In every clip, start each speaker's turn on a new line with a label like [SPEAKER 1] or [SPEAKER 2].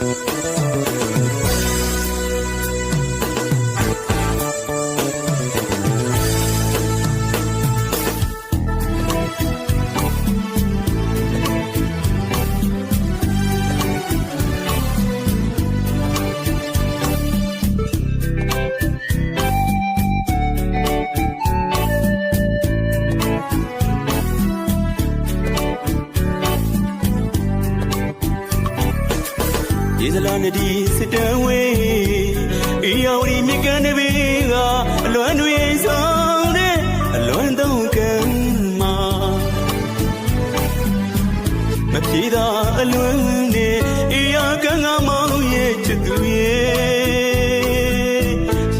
[SPEAKER 1] Thank you. ရေစလာနဒီစစ်တမ်းဝေးအေယာဝတီမြစ်ကန်တွေကအလွမ်းတွေဆောင်တဲ့အလွမ်းသုံးကံမှာမပြေသာအလွမ်းနဲ့အေယာကံကမောင်ရဲ့ချစ်သူရဲ့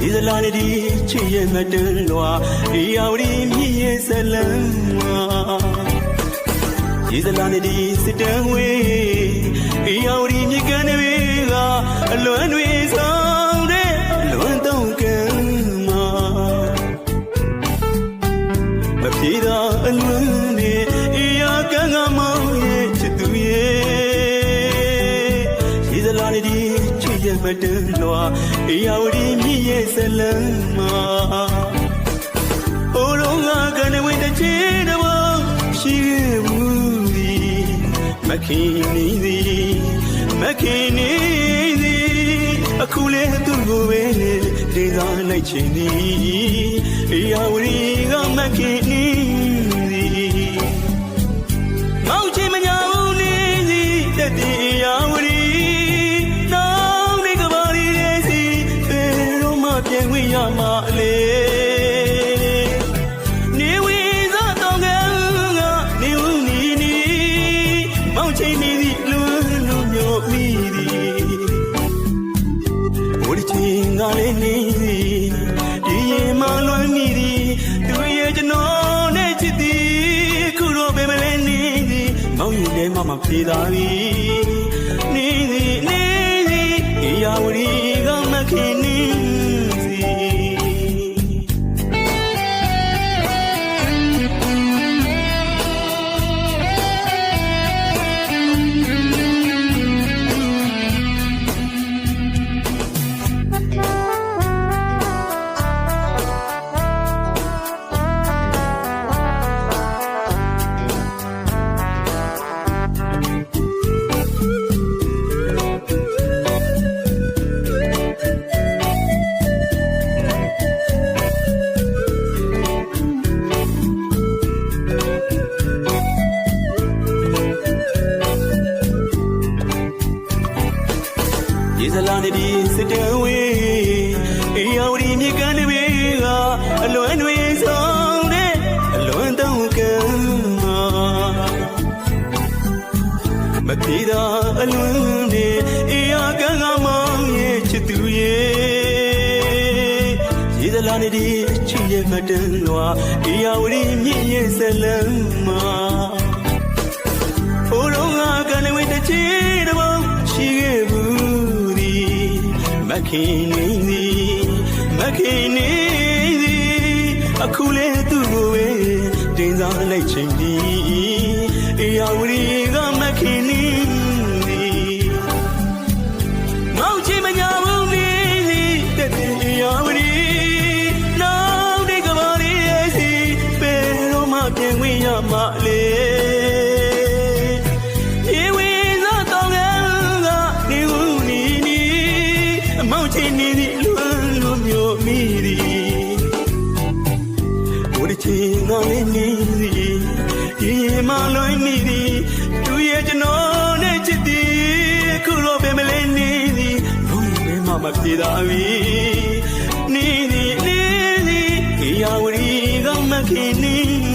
[SPEAKER 1] ရေစလာနဒီချစ်ရဲ့မတန်လွာအေယာဝတီမြစ်ရဲ့ဇလံမှာရေစလာနေဒီစစ်တမ်းဝေးအေယာဝတီမြေကန်တွေက အလွမ်းတွေဆောင်တဲ့အလွမ်းသုံးကံမှာမပြေသာအလွမ်းနဲ့အေယာကံကမောင်ရဲ့ချစ်သူရဲ့ရေစလာနေဒီချွေရမတန်လွာအေယာဝတီမြေရဲ့ဇလံမှာဟိုလုံးကကနေဝိတချေတော့ရှိခဲ့မှုသည်မခင်နေသည်မခင်နေသည် အခုလေသူ့ကိုပဲဒေသာလိုက်ချင်သည်အေယာဝရီကမခင်နေသည်မောင်ချင်မညာ လည်းနေသည်ဒီရင်မလွန်းမိသည်သူရဲ့ကျွန်တော်နဲ့ချစ်သည်ခုတော့ပဲမလဲနေသည်မောင်ရင်ထဲမှာမပြေသာပြီနေသည်နေသည်အေယာဝရီကမခင်နေ လာနေဒီစစ်တမ်းဝေးအေယာဝတီမြေကန်တွေကအလွမ်းတွေဆောင်တဲ့အလွမ်းတောင်းကံမှာမပြေသာအလွမ်းတွေအေယာကံကမောင်ရဲ့ချစ်သူရဲ့ရေစလာနေဒီချစ်ရဲ့မတန်လွာအေယာဝတီမြေရဲ့ဇလံမှာ ခင်နေသည်မခင်နေသည်အခုလေသူ့ကိုပဲတင်စားလိုက်ချိန်သည် ချင်းနေသည်လွန်းလွန်းမျိုးမိသည်ဘုရချင်းကလည်းနေသည်ရေမလွန်မိသည်သူရဲ့ကျွန်တော်နဲ့ချစ်သည်ခုတော့ပဲမလဲနေသည်ဘုရင်မဲမမပြေသာပြီနေသည်နေသည်အေယာဝရီကမခင်နေ